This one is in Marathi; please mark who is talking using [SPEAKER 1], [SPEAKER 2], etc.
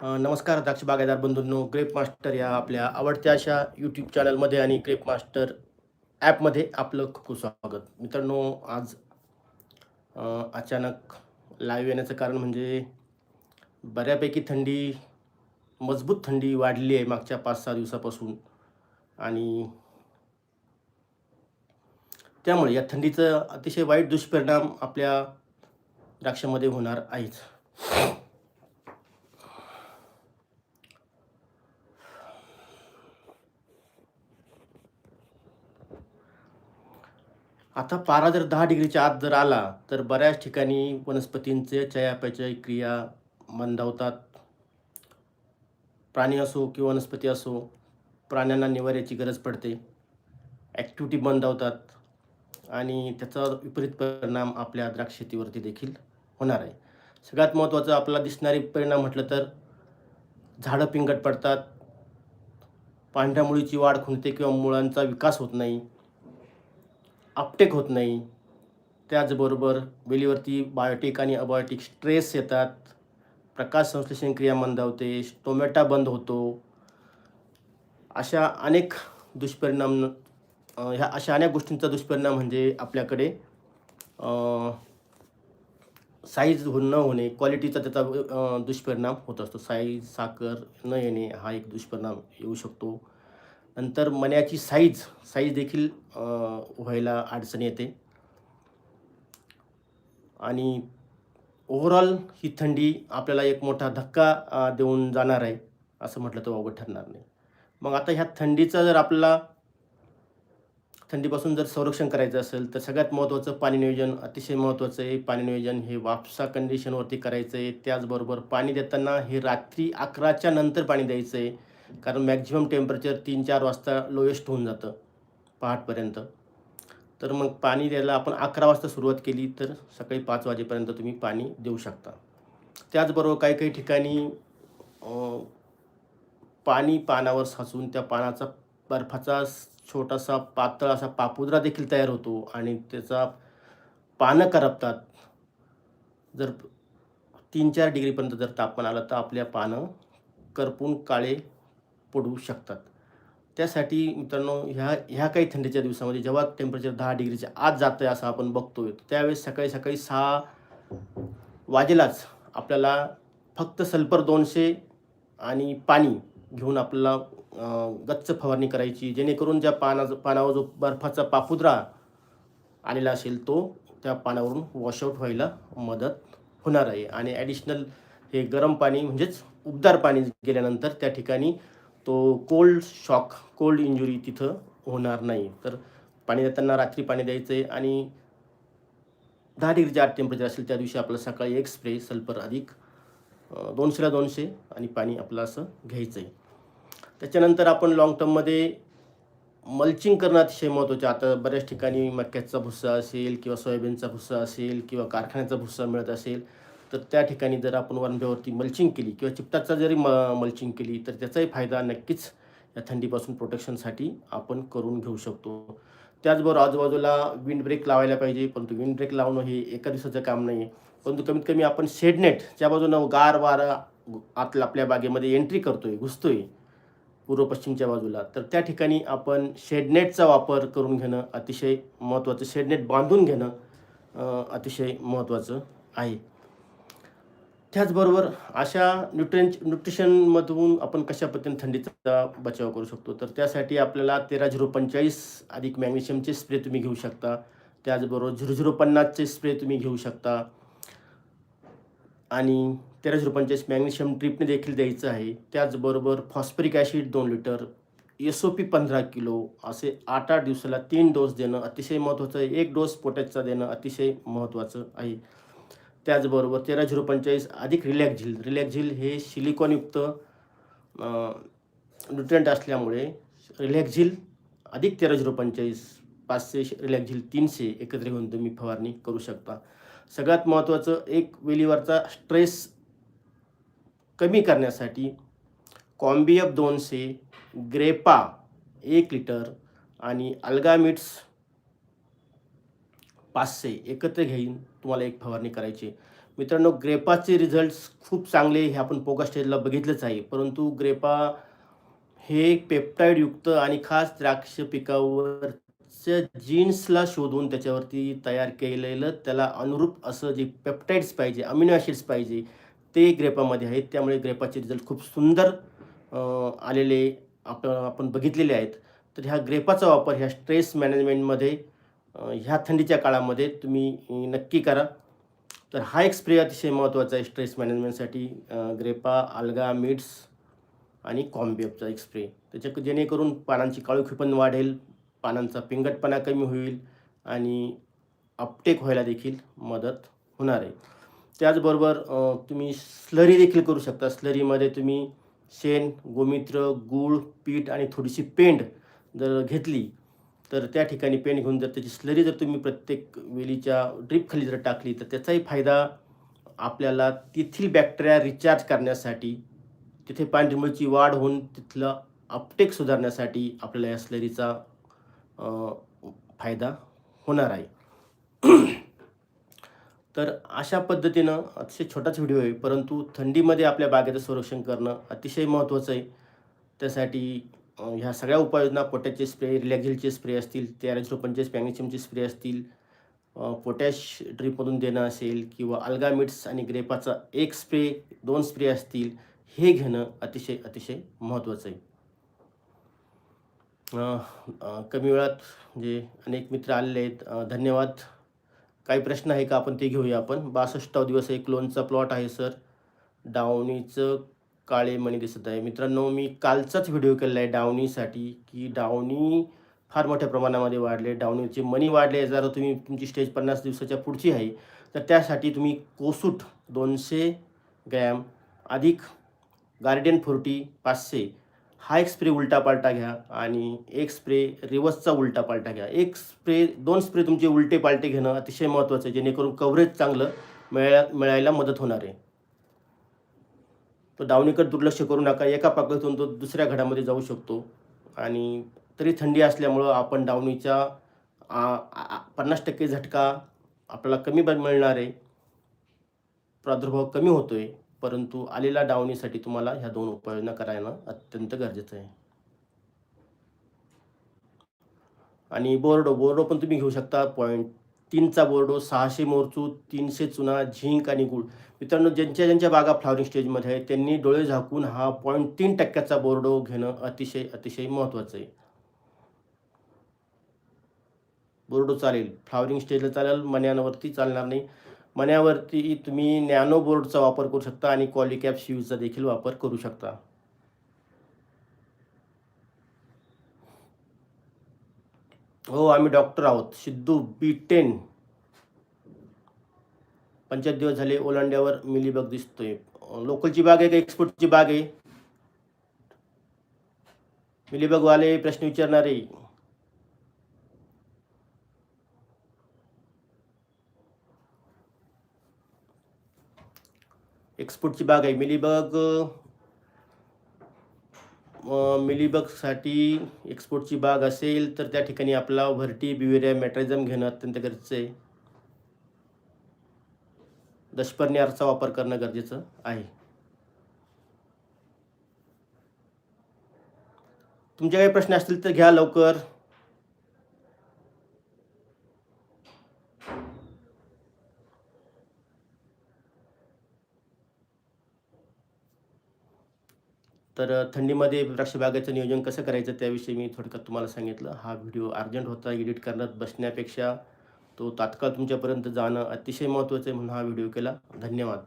[SPEAKER 1] नमस्कार द्राक्ष बागायदार बंधूंनो ग्रेप मास्टर या आपल्या आवडत्या अशा यूट्यूब चॅनलमध्ये आणि ग्रेप मास्टर ॲपमध्ये आपलं खूप खूप स्वागत. मित्रांनो आज अचानक लाईव्ह येण्याचं कारण म्हणजे बऱ्यापैकी थंडी मजबूत थंडी वाढली आहे मागच्या पाच सहा दिवसापासून. आणि त्यामुळे या थंडीचं अतिशय वाईट दुष्परिणाम आपल्या द्राक्षामध्ये होणार आहेच आता पारा जर दहा डिग्रीच्या आत जर आला तर बऱ्याच ठिकाणी वनस्पतींचे चयापचय क्रिया मंदावतात. प्राणी असो किंवा वनस्पती असो प्राण्यांना निवाऱ्याची गरज पडते. ॲक्टिव्हिटी मंदावतात आणि त्याचा विपरीत परिणाम आपल्या द्राक्ष शेतीवरती देखील होणार आहे. सगळ्यात महत्त्वाचं आपला दिसणारी परिणाम म्हटलं तर झाडं पिंगट पडतात. पांढऱ्या मुळीची वाढ खुंटते किंवा मुळांचा विकास होत नाही. अपटेक होत नाही. त्याचबरोबर वेलीवरती बायोटिक आणि अबायोटिक स्ट्रेस येतात. प्रकाश संश्लेषण क्रिया मंदावते टोमॅटा बंद होतो. अशा अनेक दुष्परिणाम ह्या अशा अनेक गोष्टींचा दुष्परिणाम म्हणजे आपल्याकडे साईज न होणे क्वालिटीचा त्याचा दुष्परिणाम होत असतो. साईज साखर न येणे हा एक दुष्परिणाम येऊ शकतो. नंतर मण्याची साईज साईज देखील व्हायला अडचण येते. आणि ओव्हरऑल ही थंडी आपल्याला एक मोठा धक्का देऊन जाणार आहे असं म्हटलं तर वावगं ठरणार नाही. मग आता ह्या थंडीचा जर आपल्याला थंडीपासून जर संरक्षण करायचं असेल तर सगळ्यात महत्त्वाचं पाणी नियोजन अतिशय महत्त्वाचं आहे. पाणी नियोजन हे वापसा कंडिशनवरती करायचं आहे. त्याचबरोबर पाणी देताना हे रात्री अकराच्या नंतर पाणी द्यायचं आहे. कारण मॅक्झिमम टेम्परेचर तीन चार वाजता लोएस्ट होऊन जातं पहाटपर्यंत. तर मग पाणी द्यायला आपण अकरा वाजता सुरुवात केली तर सकाळी पाच वाजेपर्यंत तुम्ही पाणी देऊ शकता. त्याचबरोबर काही काही ठिकाणी पाणी पानावर साचून त्या पानाचा बर्फाचा छोटासा पातळ असा पापुद्रा देखील तयार होतो आणि त्याचा पानं करपतात. जर तीन चार डिग्रीपर्यंत जर तापमान आलं तर आपल्या पानं करपून काळे पडू शकतात. त्यासाठी मित्रांनो ह्या ह्या काही थंडीच्या दिवसामध्ये जेव्हा टेम्परेचर दहा डिग्रीच्या आत जातं आहे असं आपण बघतोय त्यावेळेस सकाळी सकाळी सहा वाजेलाच आपल्याला फक्त सल्फर दोनशे आणि पाणी घेऊन आपल्याला गच्च फवारणी करायची जेणेकरून ज्या पानाचा पानावर जो बर्फाचा पापुद्रा आलेला असेल तो त्या पानावरून वॉशआउट व्हायला मदत होणार आहे. आणि ॲडिशनल हे गरम पाणी म्हणजेच उबदार पाणी गेल्यानंतर त्या ठिकाणी तो कोल्ड शॉक कोल्ड इंजुरी तिथं होणार नाही. तर पाणी देताना रात्री पाणी द्यायचं आहे आणि दहा डिग्रीच्या आठ टेम्परेचर असेल त्या दिवशी आपलं सकाळी एक स्प्रे सल्फर अधिक दोनशेला दोनशे आणि पाणी आपलं असं घ्यायचं आहे. त्याच्यानंतर आपण लाँग टर्ममध्ये मल्चिंग करणं अतिशय महत्त्वाचं आता बऱ्याच ठिकाणी मक्याचा भुस्सा असेल किंवा सोयाबीनचा भुस्सा असेल किंवा कारखान्याचा भुस्सा मिळत असेल. तर त्या ठिकाणी जर आपण वनब्यावरती मल्चिंग केली किंवा चिपटाचा जरी म मल्चिंग केली तर त्याचाही फायदा नक्कीच या थंडीपासून प्रोटेक्शनसाठी आपण करून घेऊ शकतो. त्याचबरोबर आजूबाजूला विंड ब्रेक लावायला पाहिजे परंतु विंड ब्रेक लावणं हे एका दिवसाचं काम नाही आहे परंतु कमीत कमी आपण शेडनेट ज्या बाजूनं गार वारा आतल्या आपल्या बागेमध्ये एंट्री करतोय घुसतोय पूर्व पश्चिमच्या बाजूला तर त्या ठिकाणी आपण शेडनेटचा वापर करून घेणं अतिशय महत्त्वाचं शेडनेट बांधून घेणं अतिशय महत्त्वाचं आहे. त्याचबरोबर अशा न्यूट्रिन न्यूट्रिशनमधून आपण कशा पद्धतीने थंडीचा बचाव करू शकतो? तर त्यासाठी आपल्याला तेरा झिरो पंचेचाळीस अधिक मॅग्नेशियमचे स्प्रे तुम्ही घेऊ शकता. त्याचबरोबर झिरो झिरो पन्नासचे स्प्रे तुम्ही घेऊ शकता. आणि तेरा झिरो पंचेचाळीस मॅग्नेशियम ट्रिपने देखील द्यायचं आहे. त्याचबरोबर फॉस्फरिक ॲसिड दोन लिटर एस ओ पी पंधरा किलो असे आठ आठ दिवसाला तीन डोस देणं अतिशय महत्त्वाचं आहे. एक डोस पोटॅशचा देणं अतिशय महत्त्वाचं आहे. त्याचबरोबर तेरा झिरो पंचेचाळीस अधिक रिलॅक्स झील. रिलॅक्स झील हे सिलिकॉनयुक्त न्यूट्रियंट असल्यामुळे रिलॅक्स झील अधिक तेरा झिरो पंचेचाळीस पाचशे रिलॅक्स झील तीनशे एकत्र घेऊन तुम्ही फवारणी करू शकता. सगळ्यात महत्त्वाचं एक वेलीवरचा स्ट्रेस कमी करण्यासाठी कॉम्बियप दोनशे ग्रेपा एक लिटर आणि अल्गामिट्स पाचशे एकत्र घेईन. तुम्हाला एक फवारणी करायची मित्रांनो ग्रेपाचे रिझल्ट्स खूप चांगले हे आपण पोगा स्टेजला बघितलंच आहे. परंतु ग्रेपा हे पेप्टाईडयुक्त आणि खास द्राक्ष पिकावरच्या जीन्सला शोधून त्याच्यावरती तयार केलेलं त्याला अनुरूप असं जे पेप्टाईड्स पाहिजे अमिनो ॲसिड्स पाहिजे ते ग्रेपामध्ये आहेत. त्यामुळे ग्रेपाचे रिझल्ट खूप सुंदर आलेले आप आपण बघितलेले आहेत. तर ह्या ग्रेपाचा वापर ह्या स्ट्रेस मॅनेजमेंटमध्ये ह्या थंडीच्या काळामध्ये तुम्ही नक्की करा. तर हा एक स्प्रे अतिशय महत्त्वाचा आहे स्ट्रेस मॅनेजमेंटसाठी. ग्रेपा आल्गा मिट्स आणि कॉम्बियपचा एक स्प्रे. त्याच्या जेणेकरून पानांची काळोखी पण वाढेल पानांचा पिंगटपणा कमी होईल आणि अपटेक व्हायला देखील मदत होणार आहे. त्याचबरोबर तुम्ही स्लरी देखील करू शकता. स्लरीमध्ये तुम्ही शेण गोमित्र गूळ पीठ आणि थोडीशी पेंड जर घेतली तर त्या ठिकाणी पेन घेऊन जर त्याची स्लरी जर तुम्ही प्रत्येक वेलीच्या ड्रीपखाली जर टाकली तर त्याचाही फायदा आपल्याला तेथील बॅक्टेरिया रिचार्ज करण्यासाठी तिथे पांढरीमुळची वाढ होऊन तिथलं अपटेक सुधारण्यासाठी आपल्याला या स्लरीचा फायदा होणार आहे. तर अशा पद्धतीनं अतिशय छोटाच व्हिडिओ आहे परंतु थंडीमध्ये आपल्या बागेचं संरक्षण करणं अतिशय महत्त्वाचं आहे. त्यासाठी ह्या सगळ्या उपाययोजना पोटॅशचे स्प्रे रिलॅक्झिलचे स्प्रे असतील तेरा झिरो स्प्रे असतील पोटॅश ड्रीपमधून देणं असेल किंवा अल्गामिट्स आणि ग्रेपाचा एक स्प्रे दोन स्प्रे असतील हे घेणं अतिशय अतिशय महत्त्वाचं आहे. कमी वेळात म्हणजे अनेक मित्र आलेले आहेत धन्यवाद. काही प्रश्न आहे का? आपण ते घेऊया आपण. बासष्टाव दिवस एक लोनचा प्लॉट आहे सर. डावणीचं काळे मणी दिसत आहे. मित्रांनो मी कालचाच व्हिडिओ केलेला आहे डावणीसाठी की डावणी फार मोठ्या प्रमाणामध्ये वाढले. डावणीचे मनी वाढले. जर तुम्ही तुमची स्टेज पन्नास दिवसाच्या पुढची आहे तर त्यासाठी तुम्ही कोसूट दोनशे ग्रॅम अधिक गार्डियन फोर्टी पाचशे. हा एक स्प्रे उलटा पालटा घ्या आणि एक स्प्रे रिवर्सचा उलटा पालटा घ्या. एक स्प्रे दोन स्प्रे तुमचे उलटे पालटे घेणं अतिशय महत्त्वाचं आहे जेणेकरून कव्हरेज चांगलं मिळा मिळायला मदत होणार आहे. तो डावणीकडे दुर्लक्ष करू नका. एका पाकळीतून तो दुसऱ्या घडामध्ये जाऊ शकतो. आणि तरी थंडी असल्यामुळं आपण डावणीचा आ- पन्नास टक्के झटका आपल्याला कमी मिळणार आहे प्रादुर्भाव कमी होतो आहे परंतु आलेल्या डावणीसाठी तुम्हाला ह्या दोन उपाययोजना करायला अत्यंत गरजेचं आहे. आणि बोर्डो बोर्डो पण तुम्ही घेऊ शकता. पॉईंट तीनचा बोर्डो सहाशे मोरचू तीनशे चुना झिंक आणि गुळ. मित्रांनो ज्यांच्या ज्यांच्या बागा फ्लावरिंग स्टेजमध्ये आहे त्यांनी डोळे झाकून हा पॉईंट तीन टक्क्याचा बोर्डो घेणं अतिशय अतिशय महत्त्वाचं आहे. बोर्डो चालेल. फ्लावरिंग स्टेजला चालेल मन्यांवरती चालणार नाही. मन्यावरती तुम्ही नॅनो बोर्डचा वापर करू शकता आणि कॉलिकॅप शिवचा देखील वापर करू शकता. हो आम्ही डॉक्टर आहोत. सिद्धू बी टेन पंचायत दिवस झाले ओलांड्यावर मिलीबग दिसतोय. लोकलची बाग आहे का एक्सपोर्टची बाग आहे? मिलीबगवाले प्रश्न विचारणारे. एक्सपोर्टची बाग आहे. मिलीबग मिलीबगसाठी एक्सपोर्टची बाग असेल तर त्या ठिकाणी आपला व्हर्टी बिवेरिया मॅट्रायझम घेणं अत्यंत गरजेचं आहे. दशपर्णी वापर करणं गरजेचं आहे. तुमचे काही प्रश्न असतील तर घ्या लवकर. तर थंडीमध्ये द्राक्षबागेचं नियोजन कसं करायचं त्याविषयी मी थोडक्यात तुम्हाला सांगितलं. हा व्हिडिओ अर्जंट होता एडिट करण्यात बसण्यापेक्षा. तो तात्काळ तुमच्यापर्यंत जाणं अतिशय महत्त्वाचं आहे म्हणून हा व्हिडिओ केला. धन्यवाद.